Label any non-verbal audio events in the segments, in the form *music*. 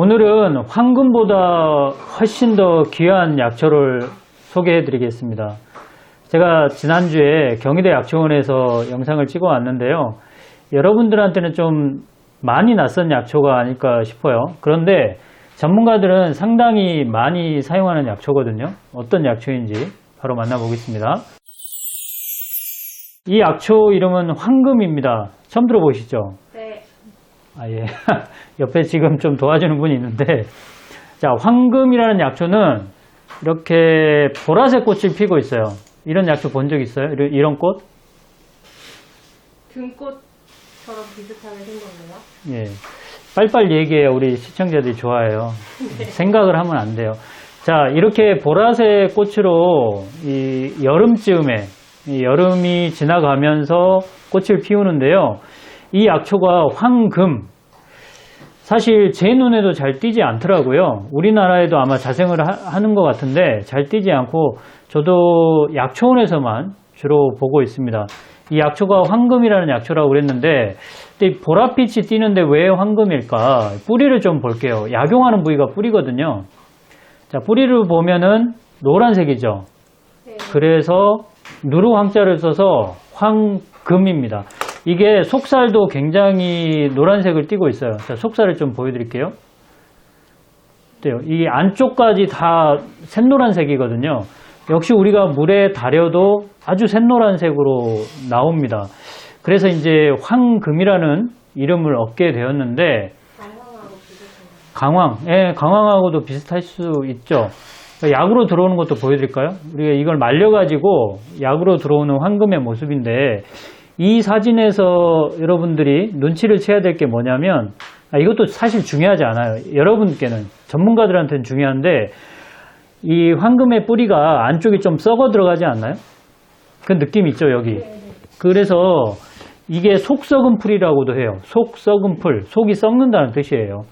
오늘은 황금보다 훨씬 더 귀한 약초를 소개해 드리겠습니다. 제가 지난주에 경희대 약초원에서 영상을 찍어 왔는데요. 여러분들한테는 좀 많이 낯선 약초가 아닐까 싶어요. 그런데 전문가들은 상당히 많이 사용하는 약초거든요. 어떤 약초인지 바로 만나보겠습니다. 이 약초 이름은 황금입니다. 처음 들어보시죠? 네. 아, 예. *laughs* 옆에 지금 좀 도와주는 분이 있는데, 자, 황금이라는 약초는 이렇게 보라색 꽃을 피고 있어요. 이런 약초 본 적 있어요? 이런, 이런 꽃? 등꽃처럼 비슷하게 생겼네요. 예. 빨리빨리 얘기해요. 우리 시청자들이 좋아해요. 생각을 하면 안 돼요. 자, 이렇게 보라색 꽃으로 이 여름쯤에, 이 여름이 지나가면서 꽃을 피우는데요. 이 약초가 황금. 사실 제 눈에도 잘 띄지 않더라고요. 우리나라에도 아마 자생을 하, 는것 같은데 잘 띄지 않고 저도 약초원에서만 주로 보고 있습니다. 이 약초가 황금이라는 약초라고 그랬는데 보랏빛이 띄는데 왜 황금일까? 뿌리를 좀 볼게요. 약용하는 부위가 뿌리거든요. 자, 뿌리를 보면은 노란색이죠. 네. 그래서 누르 황자를 써서 황금입니다. 이게 속살도 굉장히 노란색을 띠고 있어요. 자, 속살을 좀 보여드릴게요. 어때요? 이 안쪽까지 다 샛노란색이거든요. 역시 우리가 물에 달여도 아주 샛노란색으로 나옵니다. 그래서 이제 황금이라는 이름을 얻게 되었는데. 강황, 예, 강황하고도 비슷할 수 있죠. 약으로 들어오는 것도 보여드릴까요? 우리가 이걸 말려가지고 약으로 들어오는 황금의 모습인데 이 사진에서 여러분들이 눈치를 채야 될 게 뭐냐면 아, 이것도 사실 중요하지 않아요. 여러분께는 전문가들한테는 중요한데 이 황금의 뿌리가 안쪽이 좀 썩어 들어가지 않나요? 그 느낌 있죠 여기. 그래서 이게 속 썩은 풀이라고도 해요. 속 썩은 풀, 속이 썩는다는 뜻이에요.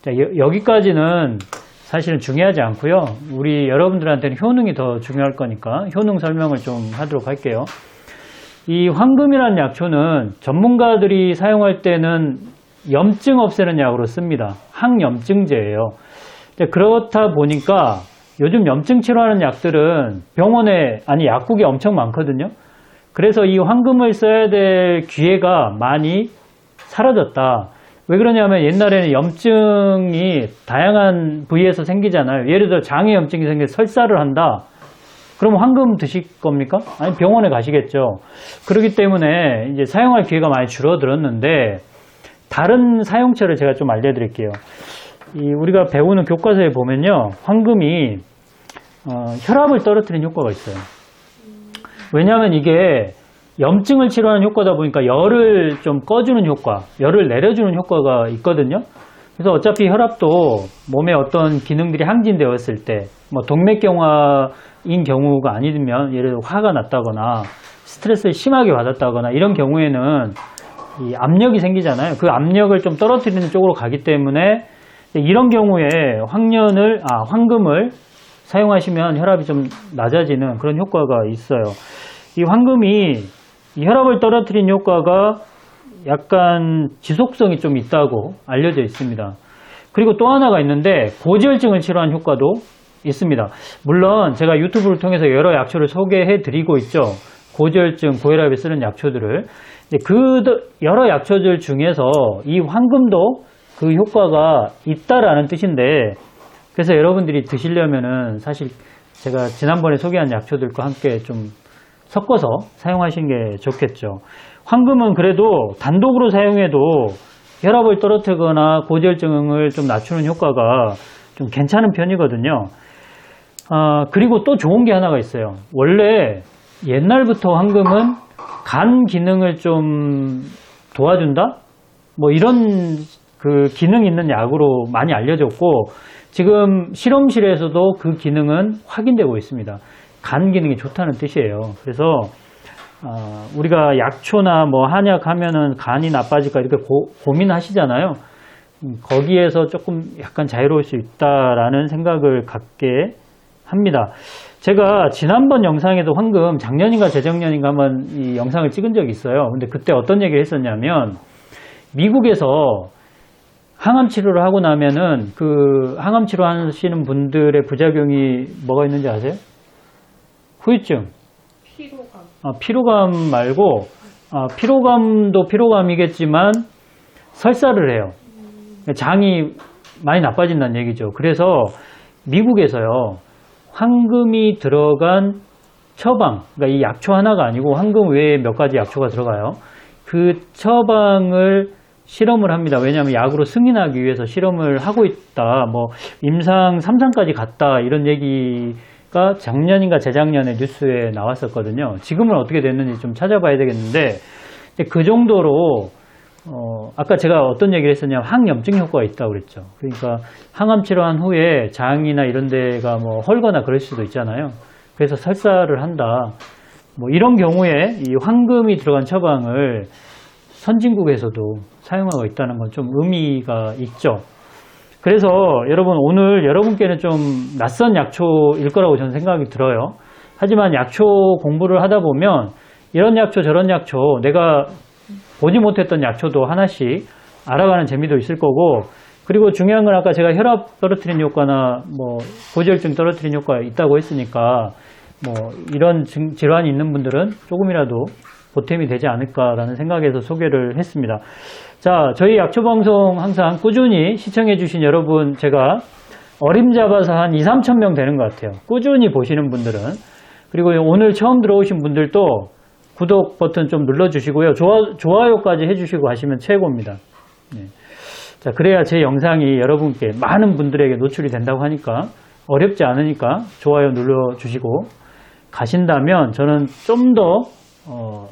자, 여, 기까지는 사실은 중요하지 않고요. 우리 여러분들한테는 효능이 더 중요할 거니까 효능 설명을 좀 하도록 할게요. 이 황금이라는 약초는 전문가들이 사용할 때는 염증 없애는 약으로 씁니다. 항염증제예요. 그렇다 보니까 요즘 염증 치료하는 약들은 병원에 아니 약국에 엄청 많거든요. 그래서 이 황금을 써야 될 기회가 많이 사라졌다. 왜 그러냐면 옛날에는 염증이 다양한 부위에서 생기잖아요. 예를 들어 장에 염증이 생겨서 설사를 한다. 그럼 황금 드실 겁니까? 아니 병원에 가시겠죠. 그렇기 때문에 이제 사용할 기회가 많이 줄어들었는데 다른 사용처를 제가 좀 알려드릴게요. 이 우리가 배우는 교과서에 보면요, 황금이 어, 혈압을 떨어뜨리는 효과가 있어요. 왜냐하면 이게 염증을 치료하는 효과다 보니까 열을 좀 꺼주는 효과, 열을 내려주는 효과가 있거든요. 그래서 어차피 혈압도 몸에 어떤 기능들이 항진되었을 때, 뭐 동맥경화인 경우가 아니면 예를 들어 화가 났다거나 스트레스를 심하게 받았다거나 이런 경우에는 이 압력이 생기잖아요. 그 압력을 좀 떨어뜨리는 쪽으로 가기 때문에 이런 경우에 황년을 아 황금을 사용하시면 혈압이 좀 낮아지는 그런 효과가 있어요. 이 황금이 이 혈압을 떨어뜨리는 효과가 약간 지속성이 좀 있다고 알려져 있습니다. 그리고 또 하나가 있는데 고지혈증을 치료하는 효과도 있습니다. 물론 제가 유튜브를 통해서 여러 약초를 소개해 드리고 있죠. 고지혈증, 고혈압에 쓰는 약초들을. 그 여러 약초들 중에서 이 황금도 그 효과가 있다라는 뜻인데 그래서 여러분들이 드시려면은 사실 제가 지난번에 소개한 약초들과 함께 좀 섞어서 사용하시는 게 좋겠죠. 황금은 그래도 단독으로 사용해도 혈압을 떨어뜨리거나 고지혈증을 좀 낮추는 효과가 좀 괜찮은 편이거든요. 아, 그리고 또 좋은 게 하나가 있어요. 원래 옛날부터 황금은 간 기능을 좀 도와준다? 뭐 이런 그 기능 있는 약으로 많이 알려졌고 지금 실험실에서도 그 기능은 확인되고 있습니다. 간 기능이 좋다는 뜻이에요. 그래서 어, 우리가 약초나 뭐 한약 하면은 간이 나빠질까 이렇게 고, 고민하시잖아요. 음, 거기에서 조금 약간 자유로울 수 있다라는 생각을 갖게 합니다. 제가 지난번 영상에도 황금 작년인가 재작년인가 한번 이 영상을 찍은 적이 있어요. 근데 그때 어떤 얘기를 했었냐면 미국에서 항암 치료를 하고 나면은 그 항암 치료 하시는 분들의 부작용이 뭐가 있는지 아세요? 후유증. 피로감. 아, 피로감 말고 아, 피로감도 피로감이겠지만 설사를 해요. 장이 많이 나빠진다는 얘기죠. 그래서 미국에서요 황금이 들어간 처방, 그러니까 이 약초 하나가 아니고 황금 외에 몇 가지 약초가 들어가요. 그 처방을 실험을 합니다. 왜냐하면 약으로 승인하기 위해서 실험을 하고 있다. 뭐 임상 3상까지 갔다 이런 얘기 가 작년인가 재작년에 뉴스에 나왔었거든요. 지금은 어떻게 됐는지 좀 찾아봐야 되겠는데 그 정도로 어, 아까 제가 어떤 얘기를 했었냐면 항염증 효과가 있다고 그랬죠. 그러니까 항암 치료한 후에 장이나 이런 데가 뭐 헐거나 그럴 수도 있잖아요. 그래서 설사를 한다. 뭐 이런 경우에 이 황금이 들어간 처방을 선진국에서도 사용하고 있다는 건 좀 의미가 있죠. 그래서 여러분 오늘 여러분께는 좀 낯선 약초일 거라고 저는 생각이 들어요. 하지만 약초 공부를 하다 보면 이런 약초 저런 약초 내가 보지 못했던 약초도 하나씩 알아가는 재미도 있을 거고 그리고 중요한 건 아까 제가 혈압 떨어뜨리는 효과나 뭐 고지혈증 떨어뜨리는 효과가 있다고 했으니까 뭐 이런 증- 질환이 있는 분들은 조금이라도 보탬이 되지 않을까라는 생각에서 소개를 했습니다. 자, 저희 약초 방송 항상 꾸준히 시청해 주신 여러분 제가 어림잡아서 한 2, 3천 명 되는 것 같아요. 꾸준히 보시는 분들은 그리고 오늘 처음 들어오신 분들도 구독 버튼 좀 눌러주시고요. 좋아, 좋아요까지 해주시고 하시면 최고입니다. 네. 자, 그래야 제 영상이 여러분께 많은 분들에게 노출이 된다고 하니까 어렵지 않으니까 좋아요 눌러주시고 가신다면 저는 좀더 어,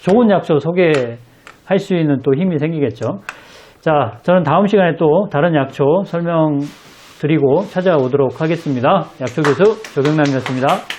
좋은 약초 소개할 수 있는 또 힘이 생기겠죠. 자, 저는 다음 시간에 또 다른 약초 설명드리고 찾아오도록 하겠습니다. 약초 교수 조경남이었습니다.